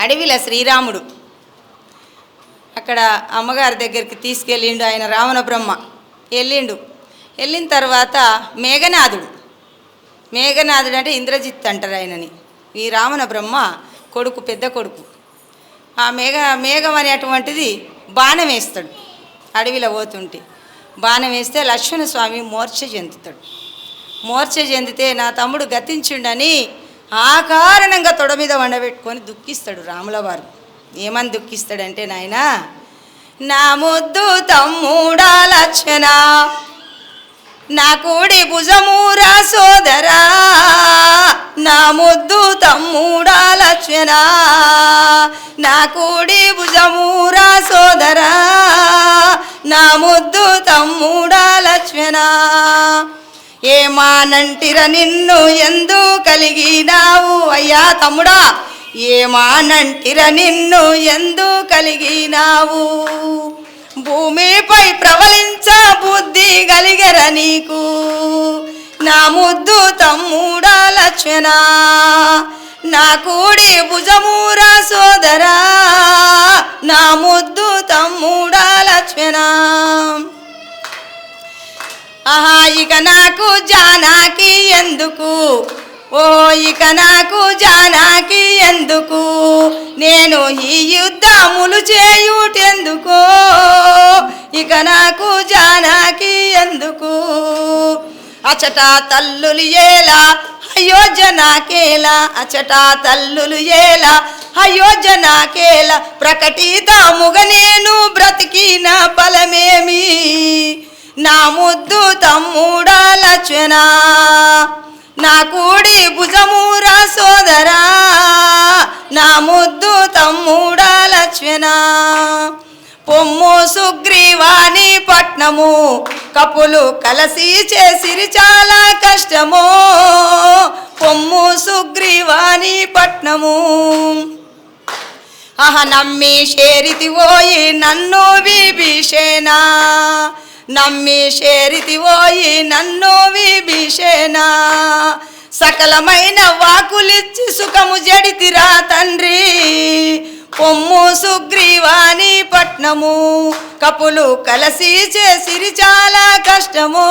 అడవిల శ్రీరాముడు. అక్కడ అమ్మగారి దగ్గరికి తీసుకెళ్ళిండు ఆయన రావణ బ్రహ్మ. వెళ్ళిండు. వెళ్ళిన తర్వాత మేఘనాథుడు. మేఘనాథుడు అంటే ఇంద్రజిత్ అంటారు ఆయనని. ఈ రావణ బ్రహ్మ కొడుకు పెద్ద కొడుకు. ఆ మేఘ మేఘం అనేటువంటిది బాణం వేస్తాడు అడవిలో పోతుంటే. బాణం వేస్తే లక్ష్మణ స్వామి మోర్చ చెందుతాడు. మోర్చ చెందితే నా తమ్ముడు గతించిండని ఆ కారణంగా తొడ మీద వండబెట్టుకొని దుఃఖిస్తాడు రాముల వారు. ఏమని దుఃఖిస్తాడంటే నాయన నా ముద్దు తమ్ముడా లక్షణ నా కూడి భుజమూరా సోదరా నా ముద్దు తమ్ముడా లక్షణ నా కూడి భుజమూరా సోదరా నా ముద్దు తమ్ముడా లక్ష్మణ ఏమానంటిర నిన్ను ఎందు కలిగినావు? అయ్యా తమ్ముడా ఏమానంటిర నిన్ను ఎందు కలిగినావు? భూమిపై ప్రవలించ బుద్ధి కలిగర నీకు. నా ముద్దు తమ్ముడా లక్ష్మణ నా కూడి భుజమూరా సోదరా. నా ముద్దు తమ్ముడా లక్ష్మణ. ఆహా ఇక నాకు జానాకి ఎందుకు? ఓ ఇక నాకు జానాకి ఎందుకు? నేను ఈ యుద్ధములు చేయుటెందుకో? ఇక నాకు జానాకి ఎందుకు? అచట తల్లులు ఏలా అయ్యో జనాకేలా అచట తల్లులు ఏలా అయోధ్య జనాకేలా ప్రకటితముగ నేను బ్రతికిన ఫలమేమి నా ముద్దు తమ్ముడా లక్ష్మణ నా కూడి భుజమూరా సోదరా? నా ముద్దు తమ్ముడా లక్ష్మణ పొమ్ము సుగ్రీవాణి పట్నము కపులు కలసి చేసిరి చాలా కష్టము. పొమ్ము సుగ్రీవాణి పట్నము. ఆహ నమ్మి షేరితి ఓయి నన్ను బీబీ నమ్మి షేరితి ఓయి నన్ను విభీషేనా సకలమైన వాకులిచ్చి సుఖము జడితిరా తండ్రి. పొమ్ము సుగ్రీవాణి పట్నము కపులు కలసి చేసిరి చాలా కష్టము.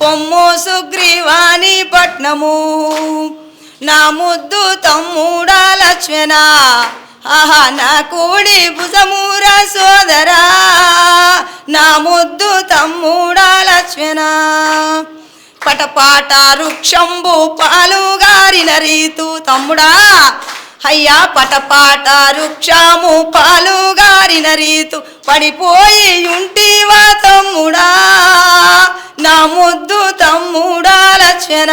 పొమ్ము సుగ్రీవాణి పట్నము నా ముద్దు తమ్ముడా లక్ష్మణ. ఆహా నా కూడి భుజమూర సోదరా. నా ముద్దు తమ్ముడా లక్ష్మణ. పటపాట వృక్షంబు పాలుగారిన రీతు తమ్ముడా. అయ్యా పటపాట వృక్షము పాలుగారిన రీతు పడిపోయి ఉంటివా తమ్ముడా. నా ముద్దు తమ్ముడా లక్ష్మణ.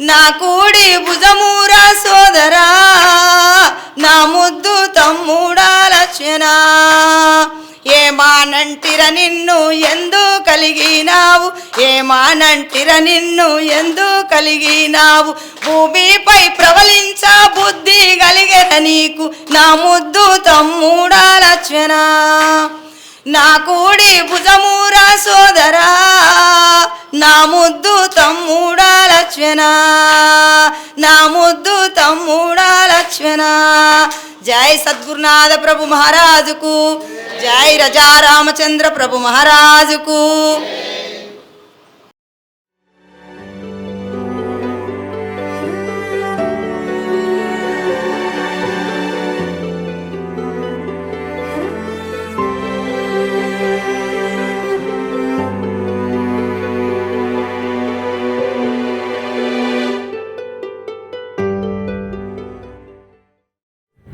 నా కూడి భుజమురా సోదరా. నా ముద్దు తమ్ముడా లక్ష్మణ. ఏమానంటిర నిన్ను ఎందు కలిగినావు. ఏమానంటిర నిన్ను ఎందు కలిగినావు. భూమిపై ప్రవలించ బుద్ధి కలిగెన నీకు. నా ముద్దు తమ్ముడా లక్ష్మణ. నా కూడి భుజమూరా సోదరా. నా ముద్దు తమ్ముడా లక్ష్మణ. నా ముద్దు తమ్ముడా లక్ష్మణ. జై సద్గురునాథ ప్రభు మహారాజుకు జై రజా రామచంద్ర ప్రభు మహారాజుకు.